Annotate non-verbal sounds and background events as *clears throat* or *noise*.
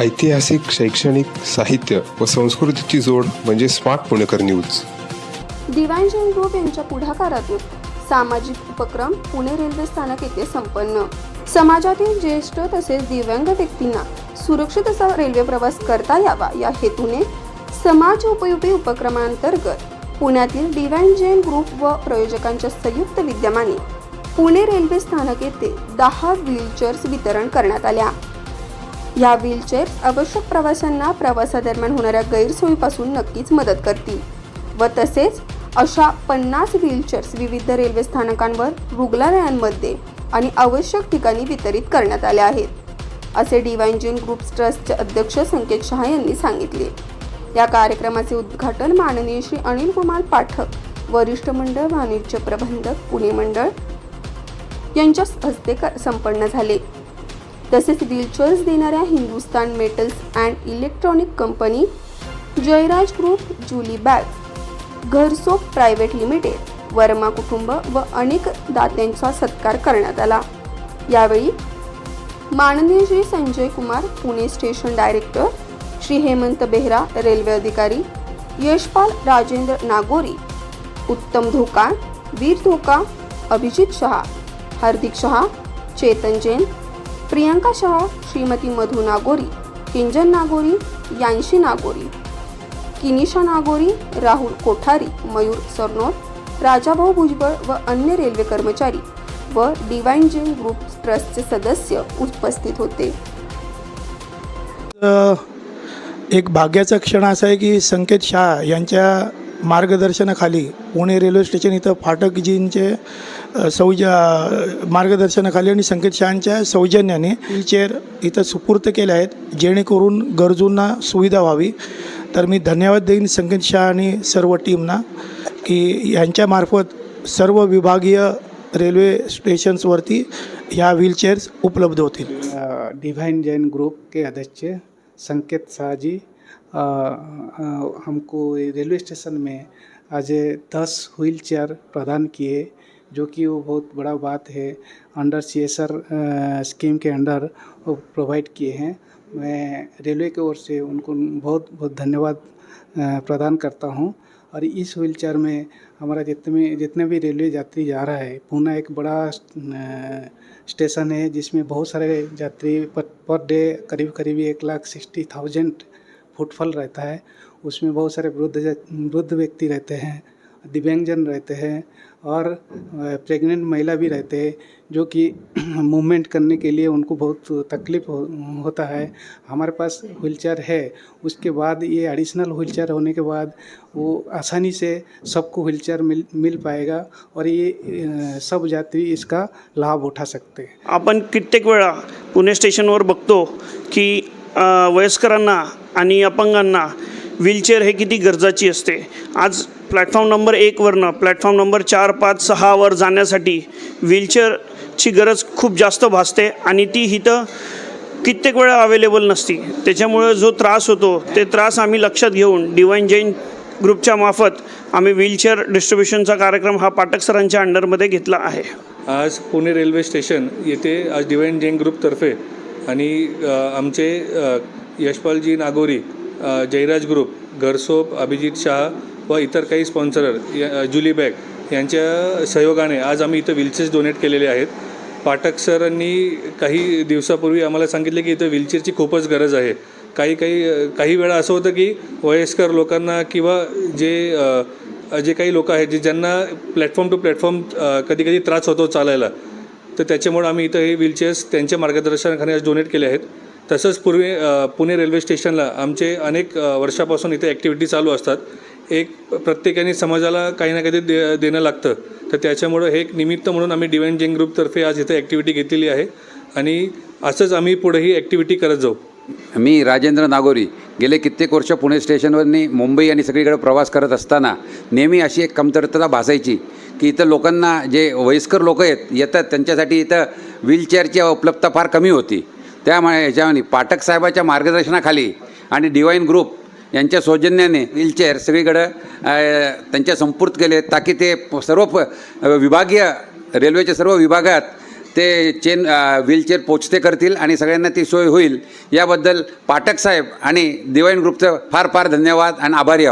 ऐतिहासिक शैक्षणिक साहित्य व संस्कृतीची जोड म्हणजे smart Punekar news. Diwan Jain group यांच्या पुढाकारातून सामाजिक उपक्रम पुणे रेल्वे स्थानक येथे संपन्न. समाजातील ज्येष्ठ तसेच दिव्यांग व्यक्तींना सुरक्षित असा रेल्वे प्रवास करता यावा या हेतूने समाज उपयोगी उपक्रमांतर्गत पुण्यातील दिव्यांग जैन ग्रुप व प्रयोजकांच्या संयुक्त विद्यमाने पुणे रेल्वे स्थानक येथे दहा व्हीलचेअर्स वितरण करण्यात आल्या. या व्हीलचेअर्स आवश्यक प्रवाशांना प्रवासादरम्यान होणाऱ्या गैरसोयीपासून नक्कीच मदत करतील. व तसेच अशा पन्नास व्हीलचेअर्स विविध रेल्वे स्थानकांवर रुग्णालयांमध्ये आणि आवश्यक ठिकाणी वितरित करण्यात आल्या आहेत असे डिवाइन ग्रुप ट्रस्टचे अध्यक्ष संकेत शहा यांनी सांगितले. या कार्यक्रमाचे उद्घाटन माननीय श्री अनिल कुमार पाठक वरिष्ठ मंडळ वाणिज्य प्रबंधक पुणे मंडळ यांच्या हस्ते संपन्न झाले. तसेच व्हीलचेअर्स देणाऱ्या Hindustan metals and electronic company Jayraj group Julie bag घरसोप प्रायव्हेट लिमिटेड वर्मा कुटुंब व अनेक दात्यांचा सत्कार करण्यात आला. यावेळी माननीय Shri Sanjay Kumar Pune station director Shri Hemant Behera railway अधिकारी यशपाल राजेंद्र नागोरी उत्तम धोका वीर धोका अभिजित शहा हार्दिक शहा चेतन जैन प्रियंका शहा श्रीमती मधु नागोरी किंजन नागोरी यांशी नागोरी किनिशा नागोरी राहुल कोठारी मयूर सरनोर राजाभाऊ भुजबळ व अन्य रेल्वे कर्मचारी व डिवाइन जैन ग्रुप ट्रस्टचे सदस्य उपस्थित होते. एक भाग्याचा क्षण असा आहे की संकेत शाह यांच्या मार्गदर्शनाखाली पुणे रेल्वे स्टेशन इथं फाटकजींचे सौजा मार्गदर्शनाखाली आणि संकेत शहांच्या सौजन्याने व्हीलचेअर इथं सुपूर्त केले आहेत जेणेकरून गरजूंना सुविधा व्हावी. तर मी धन्यवाद देईन संकेत शाह आणि सर्व टीमना की यांच्यामार्फत सर्व विभागीय रेल्वे स्टेशन्सवरती ह्या व्हीलचेअर्स उपलब्ध होतील. डिवाइन जैन ग्रुप के अध्यक्ष संकेत शाहजी हमको रेलवे स्टेशन में आज दस व्हील चेयर प्रदान किए, जो कि वो बहुत बड़ा बात है। Under C S R scheme के अंडर वो प्रोवाइड किए हैं। मैं रेलवे की ओर से उनको बहुत बहुत धन्यवाद प्रदान करता हूँ। और इस व्हील चेयर में हमारा जितने जितने भी रेलवे यात्री जा रहा है पूना एक बड़ा स्टेशन है, जिसमें बहुत सारे यात्री पर डे करीब करीब एक लाख सिक्सटी थाउज़ेंड फुटफॉल रहता है उसमें बहुत सारे वृद्ध वृद्ध व्यक्ति रहते हैं दिव्यांगजन रहते हैं और प्रेग्नेंट महिला भी रहते हैं जो कि *clears throat* मूवमेंट करने के लिए उनको बहुत तकलीफ़ हो, होता है। हमारे पास व्हीलचेयर है उसके बाद ये एडिशनल व्हीलचेयर होने के बाद वो आसानी से सबको व्हीलचेयर मिल मिल पाएगा और ये सब यात्री इसका लाभ उठा सकते हैं। आपण कित्येक वेळा पुणे स्टेशनवर बघतो की वयस्करांना आणि अपंगांना व्हीलचेअर हे किती गरजाची असते. आज प्लॅटफॉर्म नंबर एकवरनं प्लॅटफॉर्म नंबर चार पाच सहावर जाण्यासाठी व्हीलचेअरची गरज खूप जास्त भासते आणि ती इथं कित्येक वेळा अवेलेबल नसती. त्याच्यामुळं जो त्रास होतो ते त्रास आम्ही लक्षात घेऊन डिवाईन जैन ग्रुपच्या मार्फत आम्ही व्हीलचेअर डिस्ट्रीब्युशनचा कार्यक्रम हा पाटक सरांच्या अंडरमध्ये घेतला आहे. आज पुणे रेल्वे स्टेशन येथे आज डिवाईन जैन ग्रुपतर्फे आणि आमचे यशपालजी नागोरी जयराज ग्रुप घरसोप अभिजित शहा व इतर काही स्पॉन्सरर जुली बॅग यांच्या सहयोगाने आज आम्ही इथं व्हीलचेअर्स डोनेट केलेले आहेत. पाठक सरांनी काही दिवसापूर्वी आम्हाला सांगितले की इथं व्हीलचेअरची खूपच गरज आहे. काही काही काही वेळा असं होतं की वयस्कर लोकांना किंवा जे जे काही लोक आहेत जे ज्यांना प्लॅटफॉर्म टू प्लॅटफॉर्म कधी कधी त्रास होतो चालायला तर त्याच्यामुळं आम्ही इथं हे व्हीलचेअर्स त्यांच्या मार्गदर्शनाखाली आज डोनेट केले आहेत. तसंच पूर्वी पुणे रेल्वे स्टेशनला आमचे अनेक वर्षापासून इथे ॲक्टिव्हिटी चालू असतात. एक प्रत्येकाने समाजाला काही ना काही दे देणं लागतं. तर त्याच्यामुळं हे एक निमित्त म्हणून आम्ही डिवाईन जैन ग्रुपतर्फे आज इथे ॲक्टिव्हिटी घेतलेली आहे. आणि असंच आम्ही पुढेही ॲक्टिव्हिटी करत जाऊ. मी राजेंद्र नागोरी. गेले कित्येक वर्ष पुणे स्टेशनवरनी मुंबई आणि सगळीकडे प्रवास करत असताना नेहमी अशी एक कमतरता भासायची की इथं लोकांना जे वयस्कर लोक आहेत येतात त्यांच्यासाठी इथं व्हीलचेअरची उपलब्धता फार कमी होती. त्यामुळे ह्याच्यामध्ये पाठक साहेबाच्या मार्गदर्शनाखाली आणि डिवाईन ग्रुप यांच्या सौजन्याने व्हीलचेअर सगळीकडं त्यांच्या संपूर्त केले. ताकी ते सर्व प- विभागीय रेल्वेच्या सर्व विभागात ते चेन व्हीलचेअर पोचते करतील आणि सगळ्यांना ती सोय होईल. याबद्दल पाठक साहेब आणि दिवाईन ग्रुपचं फार फार धन्यवाद आणि आभारी आहोत.